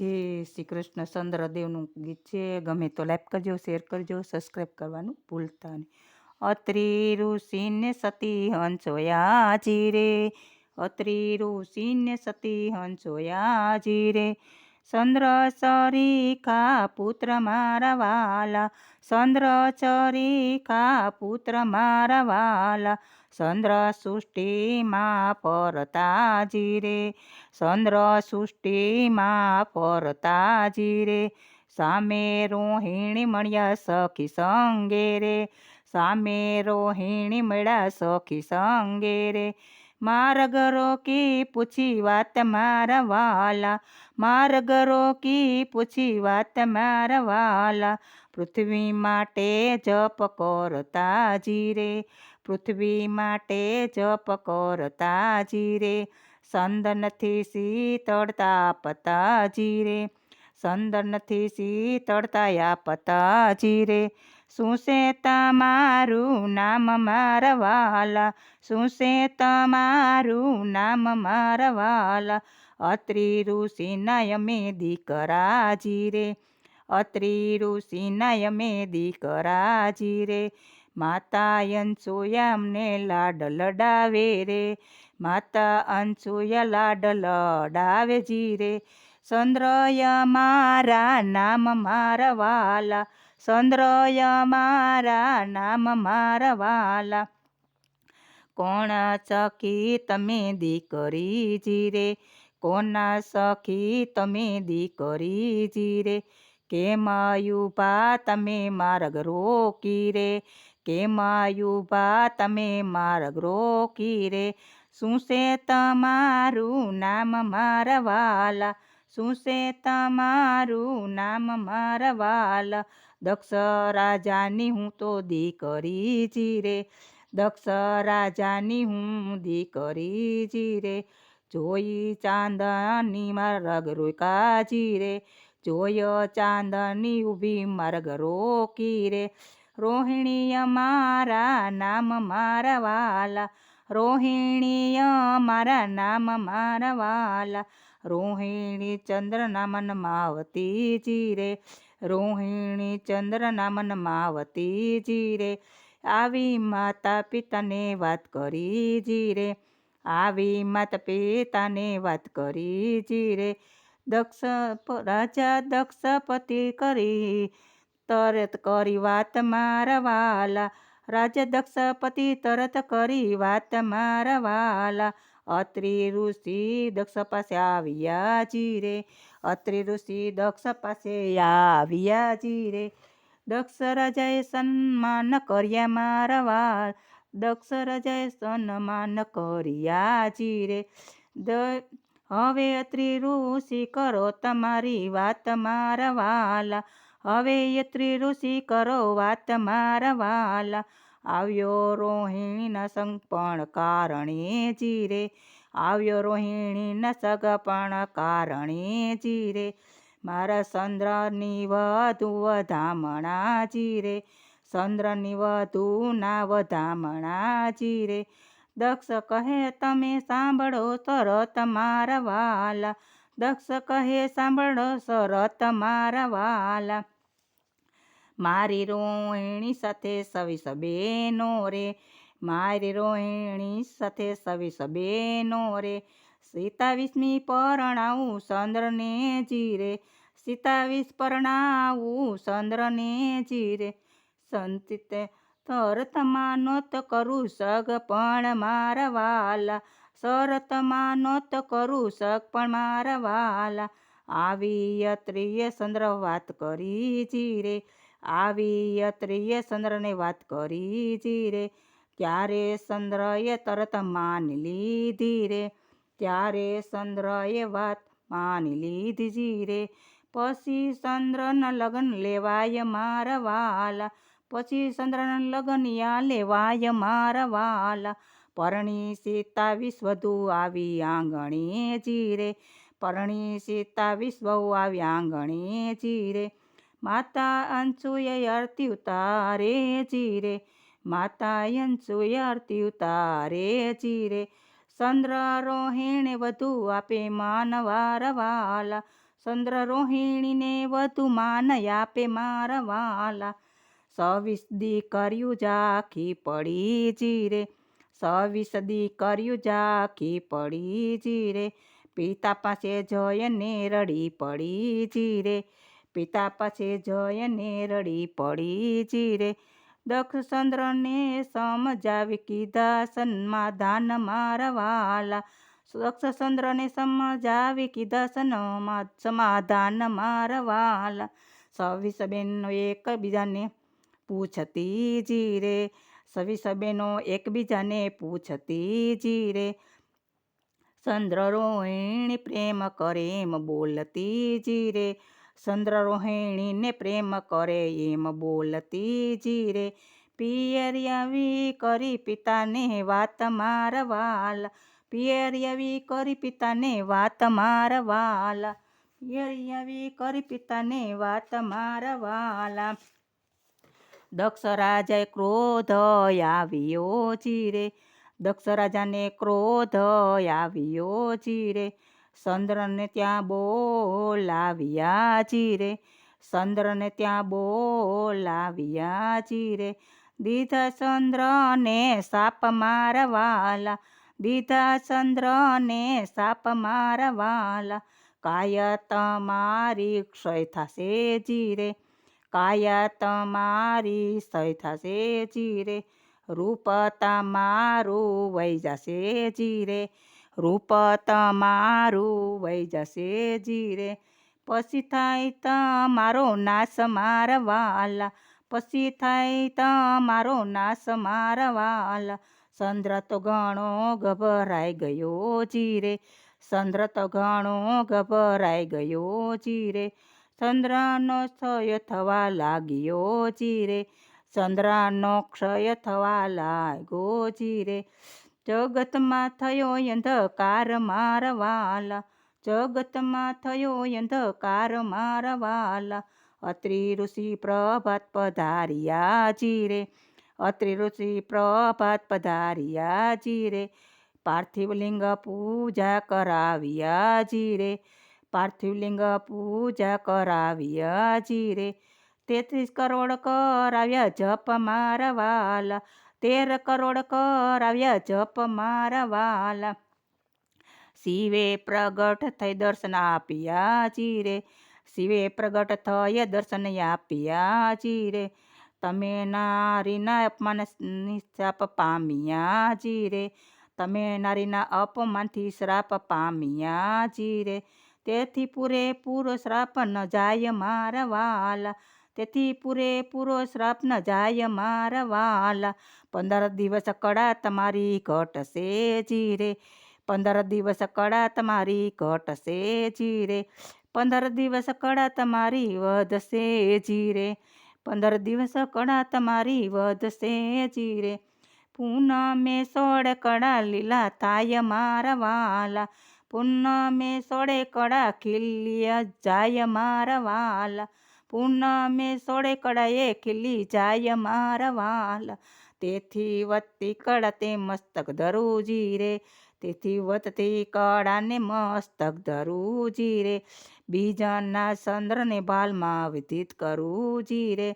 જય શ્રી કૃષ્ણ. ચંદ્રદેવનું ગીત છે. ગમે તો લાઈક કરજો, શેર કરજો સબસ્ક્રાઈબ કરવાનું ભૂલતા નહીં. અત્રિ ઋષિને સતી હંસોયાજી રે. અત્રિ ઋષિને સતી હંસોયાજી રે. ચંદ્ર ચરીખા પુત્ર મારા વાલા ચંદ્ર ચરીખા પુત્ર મારા વાલા ચંદ્ર સૃષ્ટિમાં પરતાજી રે ચંદ્ર સૃષ્ટિમાં પરતાજી રે સામે રોહિણી મળ્યા સખી સંગે રે સામે રોહિણી મળ્યા સખી સંગે રે માર્ગ રોકી પૂછી વાત મારા વાલા મારગરો રોકી પૂછી વાત મારા વાલા. પૃથ્વી માટે જપ કરતા જીરે પૃથ્વી માટે જપ કરતાજી રે. સંદનથી શીતળતા પતાજી રે, સંદનથી શીતળતા પતા રે. શું છે તમારું નામ મારા વાલા શું તમારું નામ મારા વાલા અત્રિ ઋષિના અમે દીકરાજી રે અત્રિ ઋષિના અમે દીકરાજી રે માતા અંસુયા અમને લાડ લડાવે રે માતા અંસુયા લાડ લડાવે જી રે ચંદ્રય મારા નામ મારા ચંદ્રય મારા નામ મારા વાલા કોણ સખી તમે દીકરી જીરે? કોના સખી તમે દીકરી જીરે? કેમ યુભા તમે માર્ગ રોકી રે કેમ યુભા તમે માર્ગ રોકી રે શું છે તમારું નામ મારા વાલા શું છે તમારું નામ મારા વાલા દક્ષ રાજાની હું તો દીકરી જી રે. દક્ષ રાજાની હું દીકરી જી રે. જોઈ ચાંદની મારા રગ રોકાજી રે. જોય ચાંદની ઊભી માર્ગ રોકી રે. રોહિણી મારા નામ મારા રોહિણી મારા નામ મારા રોહિણી ચંદ્ર નામન માવતીજી જીરે રોહિણી ચંદ્ર નામન માવતીજી જીરે આવી માતા પિતાને વાત કરી જીરે આવી માતા પિતાને વાત કરી જીરે દક્ષ રાજા દક્ષપતિ કરી, તરત કરી વાત મારા વાલા. રાજા દક્ષપતિ તરત કરી વાત મારા વાલા. અત્રિ ઋષિ દક્ષ પાસે આવ્યા જી અત્રિ ઋષિ દક્ષ પાસે આવ્યા જી રે દક્ષ રાજાએ સન્માન કર્યા મારા વાલ દક્ષ રાજાએ સન્માન કર્યા જી દ, હવે અત્રિ ઋષિ કરો તમારી વાત મારા વાલા. હવે અત્રિ ઋષિ કરો વાત મારા વાલા. આવ્યો રોહિણીના સંગ પણ કારણે જીરે. આવ્યો રોહિણીના સગ પણ કારણે જીરે. મારા ચંદ્રની વધુ વધામણા જીરે. ચંદ્રની વધુ ના વધામણા જીરે. દક્ષ કહે, તમે સાંભળો શરત મારા વાલા. દક્ષ કહે, સાંભળો શરત મારા વાલા. મારી રોહિણી સાથે સવીસ બેનો રે. મારી રોહિણી સાથે સવીસ બેનો રે. સીતાવીસમી પરણાવું ચંદ્રને જીરે. સીતાવીસ પરણાવું ચંદ્રને જીરે. સંતિતે શરતમાં નોત કરું સગ પણ મારા વાલા. શરતમાં નોત કરું સગ પણ મારા વાલા. આવી અત્રિય ચંદ્ર વાત કરી જીરે. આવી અત્રિય ચંદ્રને વાત કરી જીરે ત્યારે ચંદ્રએ તરત માની લીધી રે? ત્યારે ચંદ્રએ વાત માની લીધી જીરે પછી ચંદ્રના લગ્ન લેવાય મારા વાલા. પછી ચંદ્રના લગ્ન યા લેવાય મારા વાલા. પરણી સીતાવીસ વધુ આવી આંગણે જીરે પરણી સીતાવીસ બહુ આવી આંગણે જીરે માતા અંશુએ આરતી ઉતારે જીરે, માતા અંશુએ આરતી ઉતારે જીરે. ચંદ્ર રોહિણે વધુ આપે માનવાર વાલા ચંદ્ર રોહિણીને વધુ માન આપે મારા વાલા. સવીસ કર્યું જાખી પડી જીરે સવીસ દી કર્યું જાખી પડી જીરે. પિતા પાસે જયને રડી પડી જીરે. પિતા પાસે જયને રડી પડી જીરે દક્ષ ચંદ્રને સમજાવી કીધા, સન્માધાન મારા વાલા. દક્ષચંદ્રને સમજાવી કીધા, સનમાં, સમાધાન મારા વાલા. સવીસ બહેનો એકબીજાને પૂછતી જીરે સવીસ બહેનો એકબીજાને પૂછતી જીરે ચંદ્ર રોહિણી પ્રેમ કરે એમ બોલતી જીરે ચંદ્ર રોહિણીને પ્રેમ કરે, એમ બોલતી જીરે પિયરિયાવી કરી પિતાને વાત મારવાલ વાલા પિયરિયાવી કરી પિતાને વાત મારા વાલા પિયરિયાવી કરી પિતાને વાત મારવાલા. દક્ષ રાજાએ ક્રોધ આવ્યો જીરે દક્ષ રાજાને ક્રોધ આવ્યો જીરે ચંદ્રને ત્યાં બોલાવ્યા જીરે ચંદ્રને ત્યાં બોલાવ્યા જીરે દીધા ચંદ્રને સાપ મારવાલા. દીધા ચંદ્રને સાપ મારવાલા. કાય તમારી ક્ષય થશે જીરે કાયા તમારી ક્ષય થશે જીરે રૂપ તમારું વહી જશે જીરે રૂપ તમારું વહી જશે જીરે. પછી થાય તમારો નાશ મારા વાલા પછી થાય તમારો નાશ મારા વાલા ચંદ્ર તો ઘણો ગભરાઈ ગયો જીરે. ચંદ્ર તો ઘણો ગભરાઈ ગયો જીરે. ચંદ્રનો ક્ષય થવા લાગ્યો જીરે. ચંદ્રનો ક્ષય થવા લાગ્યો જીરે. જગતમાં થયો અંધકાર મારા વાલા જગતમાં થયો અંધકાર મારા વાલા અત્રિ ઋષિ પ્રભાત પધાર્યા જીરે અત્રિ ઋષિ પ્રભાત પધાર્યા જીરે પાર્થિવલિંગ પૂજા કરાવ્યા જીરે પાર્થિવલિંગ પૂજા કરાવ્યા જીરે તેત્રીસ કરોડ કરાવ્યા જપ મારા વાલા તેર કરોડ કરાવ્યા જપ મારા વાલા. શિવે પ્રગટ થઈ દર્શન આપ્યા જીરે શિવે પ્રગટ થઈ દર્શન આપ્યા જીરે તમે નારીના અપમાન શ્રાપ પામ્યા જીરે તમે નારીના અપમાનથી શ્રાપ પામ્યા જીરે તેથી પૂરેપૂરો શ્રાપ ન જાય મારા વાલા. તેથી પૂરેપૂરો શ્રાપ ન જાય મારા વાલા. પંદર દિવસ કડા તમારી ઘટશે જીરે પંદર દિવસ કડા તમારી ઘટશે જીરે પંદર દિવસ કડા તમારી વધશે જીરે પંદર દિવસ કડા તમારી વધશે જીરે પૂનમે સોળ કડા લીલા થાય મારા વાલા. પૂનમે સોળે કડા ખીલ્યા જાય મારા વાલા. પૂનમે સોળે કળાએ ખીલી જાય મારા વાલ. તેથી વત્તી કળા તે મસ્તક ધરુજી રે. તેથી વધતી કળાને મસ્તક ધરુજી રે. બીજાના ચંદ્રને બાલમાં વિદિત કરુજી રે.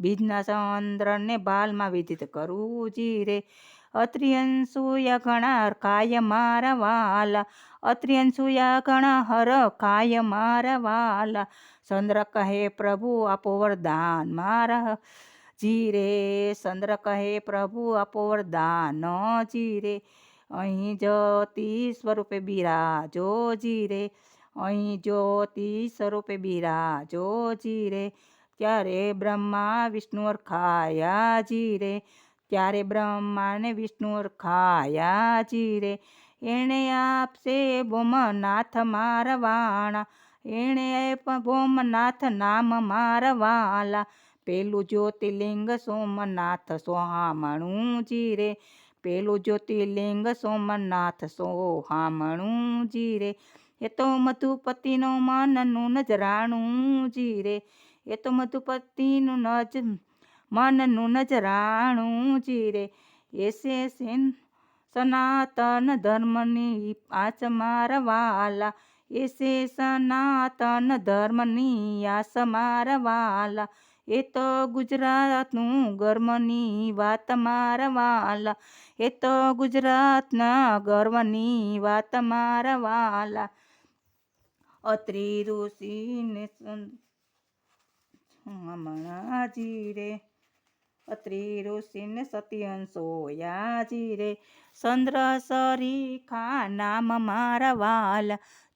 બીજના ચંદ્રને બાલમાં વિદિત કરુજી રે. અત્રિયંશુયા ઘણા કાય મારા વાલા. અત્રિયંશુયા ઘણા હર કાય મારા વાલા. ચંદ્ર કહે પ્રભુ આપો વરદાન. મારા જીરે ચંદ્ર કહે પ્રભુ આપો વરદાન. જીરે, અહીં જ્યોતિ સ્વરૂપે બિરાજો જીરે. અહીં જ્યોતિ સ્વરૂપે બિરાજો જીરે. ત્યારે બ્રહ્મા વિષ્ણુ ખાયા જીરે. ત્યારે બ્રહ્માને વિષ્ણુ ખાયા જીરે. એણે આપશે ભોમનાથ મારા વાણા એણે ભોમનાથ નામ મારા વાલા પેલું જ્યોતિર્લિંગ સોમનાથ સોહામણું જીરે પેલું જ્યોતિર્લિંગ સોમનાથ સોહામણું જીરે એ તો મધુપતિનો માનનું નજરાણું જીરે એ તો મધુપતિનું નજ માનનું નજરાણું જીરે એસે સેન, સનાતન ધર્મની આચ મારા વાલા એ છે સનાતન ધર્મની આસ મારા વાલા એ તો ગુજરાતનું ગર્વની વાત મારા એ તો ગુજરાતના ગર્વની વાત મારા અત્રિ ઋષિને હમણાજી રે અત્રિ ઋષિને સત્યંશોયાજી રે ચંદ્ર સરીખા નામ મારા